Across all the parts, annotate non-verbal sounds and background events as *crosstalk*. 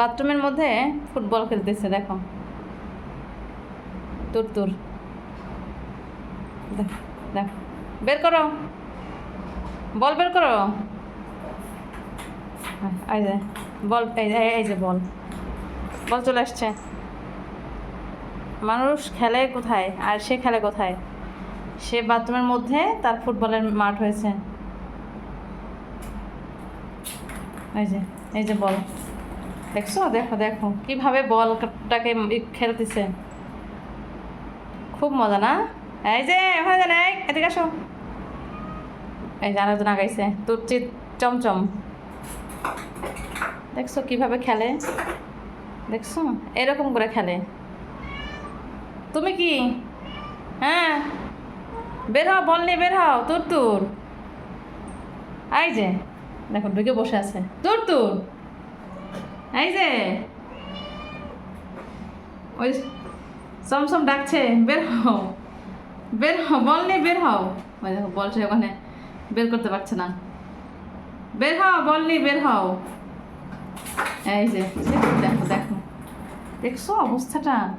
বাথরুমের মধ্যে ফুটবল খেলতেছে, দেখো। তুর তুর। দেখ বের করো। বল বের করো। যে, বল এই যে বল। বল চলে আসছে। মানুষ খেলে কোথায়? আর সে খেলে কোথায়? সে বাথরুমের মধ্যে তার ফুটবলের মাঠ হয়েছে। এই যে এই যে বল। দেখছ? দেখো দেখো। কীভাবে বলটাকে খেলতেছে। খুব মজা, না? এই যে, ওখানে এই, এদিকে আসো। এই যে আরেকজন আগাইছে তোর চিত চমচম। দেখছ কীভাবে খেলে? দেখছ? এরকম করে খেলে। তুমি কি? হ্যাঁ? বের হও, বল নিয়ে বের হও। তোর তোর। এই যে, দেখো, ঢুকে বসে আছে। তোর তোর। এই যে ওই সমসম ডাকছে, বের হও। বের হও, বল নিয়ে বের হও। ওই দেখো বলছে ওখানে বের করতে পারছে না। বের হও, বল নিয়ে বের হও। এই যে দেখো দেখো। দেখছ অবস্থাটা?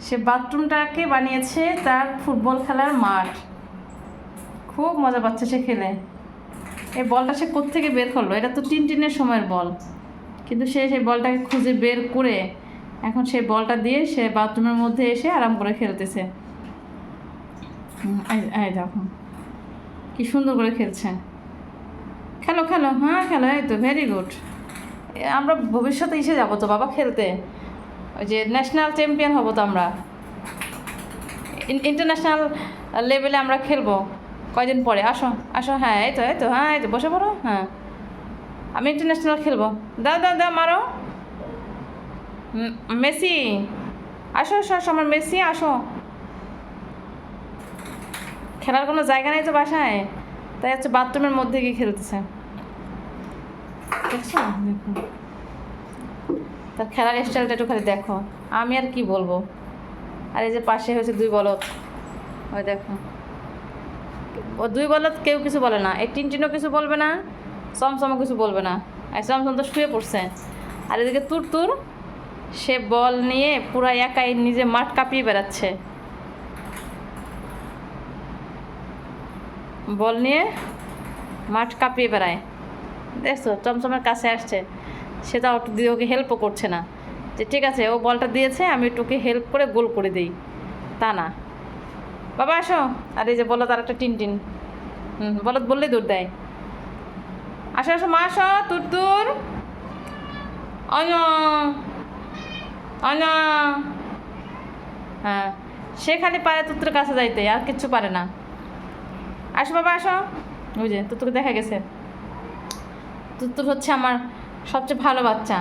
সে বাথরুমটাকে বানিয়েছে তার ফুটবল খেলার মাঠ। খুব মজা পাচ্ছে সে খেলে। এই বলটা সে কোত্থেকে বের করল? এটা তো তিন টিনের সময়ের বল। কিন্তু সে সেই বলটাকে খুঁজে বের করে এখন সেই বলটা দিয়ে সে বাথরুমের মধ্যে এসে আরাম করে খেলতেছে। দেখো। কি সুন্দর করে খেলছে। খেলো খেলো। হ্যাঁ খেলো, এই তো ভেরি গুড আমরা ভবিষ্যতে এসে যাব তো বাবা খেলতে। ওই যে ন্যাশনাল চ্যাম্পিয়ন হব তো আমরা। ইন্টারন্যাশনাল লেভেলে আমরা খেলব। কয়দিন পরে? আসো আসো। হ্যাঁ এই তো এই তো হ্যাঁ এই তো, বসে পড়ো। হ্যাঁ। আমি ইন্টারন্যাশনাল খেলব। দাও দাও দাও, মারো। মেসি। আসো আসো আসো, আমার মেসি, আসো। খেলার কোনো জায়গা নেই তো বাসায়। তাই হচ্ছে বাথরুমের মধ্যে গিয়ে খেলতেছে। তার খেলার স্টাইলটা একটু খালি দেখো। আমি আর কি বলব? আর এই যে পাশে হয়েছে দুই বলদ। ওই দেখো। ও দুই বলদ কেউ কিছু বলে না। এই টিনটিনও কিছু বলবে না। সমসমও কিছু বলবে না। আর সমসম তো শুয়ে পড়ছে। আর এদিকে তুর তুর সে বল নিয়ে পুরা একাই নিজে মাঠ কাঁপিয়ে বেড়াচ্ছে। বল নিয়ে মাঠ কাঁপিয়ে বেড়ায়। দেখছ চমচমের কাছে আসছে। সেটা একটু দিয়ে ওকে হেল্পও করছে না। যে ঠিক আছে, ও বলটা দিয়েছে, আমি একটু ওকে হেল্প করে গোল করে দিই। তা না। বাবা, আসো। আর এই যে বলো তার একটা টিন টিন হুম বলত বললেই দৌড় দেয়। আসো আসো, মা, আসো, তুর তুর। অন অন হ্যাঁ সে খালি পারে তুত্তুর কাছে যাইতে, আর কিচ্ছু পারে না। আসো, বাবা, আসো। যে তুত্তুকে দেখা গেছে। তুত্তুর হচ্ছে আমার সবচেয়ে ভালো বাচ্চা।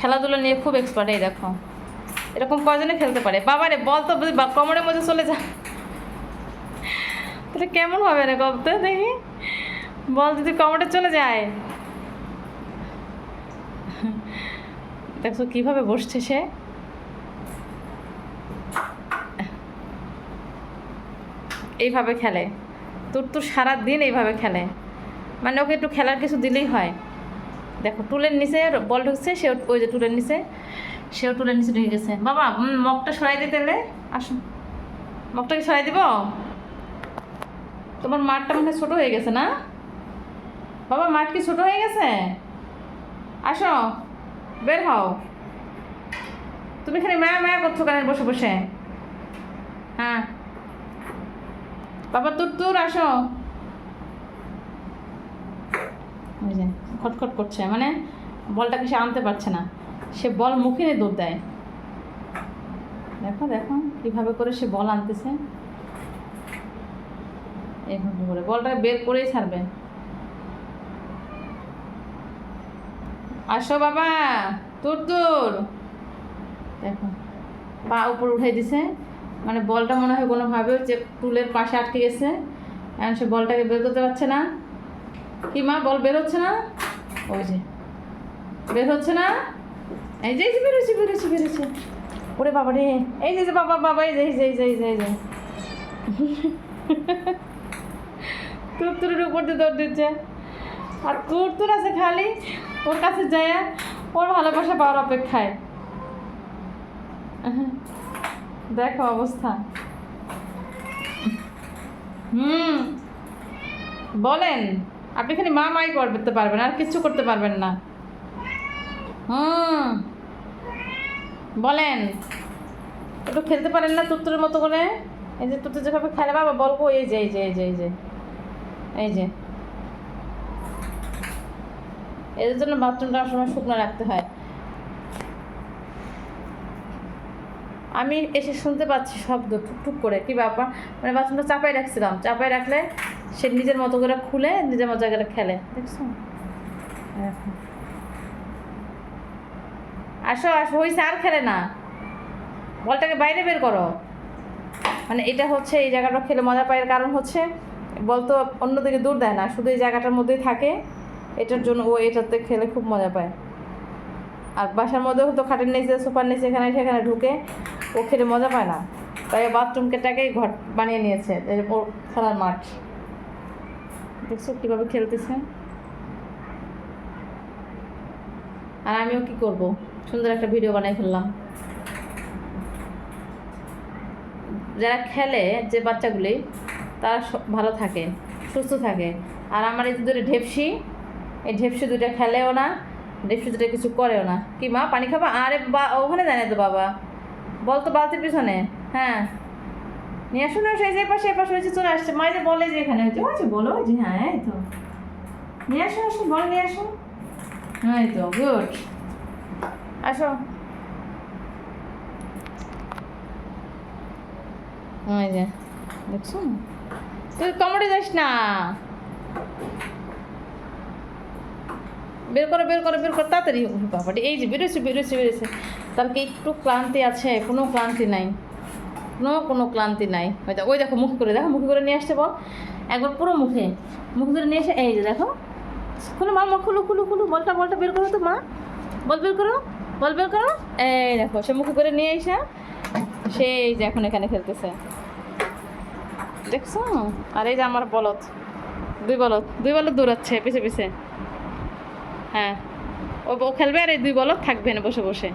খেলাধুলো নিয়ে খুব এক্সপার্ট এই দেখো। এরকম কয়জনে খেলতে পারে? বাবারে বল তো কোমরের মধ্যে চলে যায় তাহলে কেমন হবে রে কবতে দেখি। বল যদি কোমরে চলে যায়। দেখছ কীভাবে বসছে সে? এইভাবে খেলে। তোর তো সারাদিন এইভাবে খেলে। মানে ওকে একটু খেলার কিছু দিলেই হয়। দেখো, টুলের নিচে বল ঢুকছে সে ওই যে টুলের নিচে, সেও টুলের নিচে ঢুকে গেছে। বাবা মগটা সরাই দিতে এলে আসো। মগটা কি সরাই দিব? তোমার মাঠটা মনে ছোটো হয়ে গেছে না? বাবা, মাঠ কি ছোটো হয়ে গেছে? আসো, বের হও। তুমি খালি মায়া মায়া করছ কানের বসে বসে? হ্যাঁ। বাবা তোর তোর আসো। খটখট করছে মানে বলটাকে সে আনতে পারছে না। সে বল মুখে নিয়ে দৌড় দেয়। দেখো দেখো, কীভাবে করে সে বল আনতেছে। এইভাবে করে, বলটা বের করেই ছাড়বে। আসো বাবা তোর তোর দেখো, পা উপর উঠাই দিছে। মানে বলটা মনে হয় কোনোভাবে যে টুলের পাশে আটকে গেছে। এখন সে বলটাকে বের করতে পারছে না। কি মা, বল বের হচ্ছে না? ওই যে, বের হচ্ছে না? এই যে এই যে বেরোচ্ছে বেরোচ্ছে বেরোচ্ছে ওরে বাবা রে, এই যে বাবা বাবা, এই যে এই যে এই যে এই যে এই যে। *laughs* তুরতুরের উপর দিয়ে দৌড় দিচ্ছে। আর তুরতুর আছে খালি, ওর কাছে যায় ওর ভালোবাসা পাওয়ার অপেক্ষায়। দেখো অবস্থা। হুম, বলেন, আপনি খালি মা মাই করতে পারবেন, আর কিচ্ছু করতে পারবেন না। হুম, বলেন, একটু খেলতে পারেন না তুত্তুরের মতো করে? এই যে তুত্তু যেভাবে খেলে, বাবা বলব এই যে এই যে এই যে এই যে এই যে। এদের জন্য বাথরুমটা সময় শুকনো রাখতে হয়। আমি এসে শুনতে পাচ্ছি শব্দ টুকটুক করে, কি ব্যাপার? মানে বাথরুমটা চাপাই রাখছিলাম চাপাই রাখলে সে নিজের মতো করে খুলে, নিজের মতো করে খেলে। দেখছ? দেখো। আসো আসো হয়েছে আর খেলে না। বলটাকে বাইরে বের করো। মানে এটা হচ্ছে এই জায়গাটা খেলে মজা পায় এর কারণ হচ্ছে বল তো অন্যদিকে দূর দেয় না, শুধু এই জায়গাটার মধ্যেই থাকে। এটার জন্য ও এটাতে খেলে খুব মজা পায়। আর বাসার মধ্যেও তো খাটের নিচে, সোফার নিচে, এখানে সেখানে ঢুকে ও খেলে মজা পায় না। তাই বাথরুমকেটাকেই ঘর বানিয়ে নিয়েছে ওর খেলার মাঠ। দেখছ কীভাবে খেলতেছে? আর আমিও কি করব? সুন্দর একটা ভিডিও বানাই ফেললাম। যারা খেলে যে বাচ্চাগুলি, তারা ভালো থাকে, সুস্থ থাকে। আর আমার এই দুটো ঢেপসি এই ঢেপসি দুটো খেলেও না, ঢেপসি দুটো কিছু করেও না। কি মা, পানি খাবা? আরে বা, ওখানে জানে তো বাবা। বল তো বালতির পিছনে। হ্যাঁ। নিয়ে আসুন সেই যে পাশে, এ পাশে হয়েছে, চলে আসছে। মাইদে বলে যে এখানে হয়েছে। হয়েছে বলো যে হ্যাঁ এই তো। নিয়ে আসুন আসুন বল, নিয়ে আসুন হ্যাঁ এই তো, গুড। আসো। দেখছ? তুই কমরে যাস না। বের করো বের করো বের করো, তাড়াতাড়ি বাবাটি এই যে বেরোচ্ছে বেরোচ্ছে বেরোচ্ছে তার কি একটু ক্লান্তি আছে? কোনো ক্লান্তি নাই। কোনো কোনো ক্লান্তি নাই। দেখো, ওই দেখো, মুখ করে দেখো, মুখে করে নিয়ে আসতে বল। একবার পুরো মুখে, মুখ করে নিয়ে এসে, এই যে দেখো। খুলো মা মা, খুলো খুলো খুলো, বলটা বলটা বের করো তো, মা। বল বের করো, বল বের করো। এই দেখো, সে মুখে করে নিয়ে এসে সেই যে এখন এখানে খেলতেছে। দেখছ? আর এই যে আমার বলদ, দুই বলদ দুই বলদ দৌড়াচ্ছে, পিছে পিছে। হ্যাঁ। ও খেলবে আর এই দুই বলক থাকবে না বসে বসে।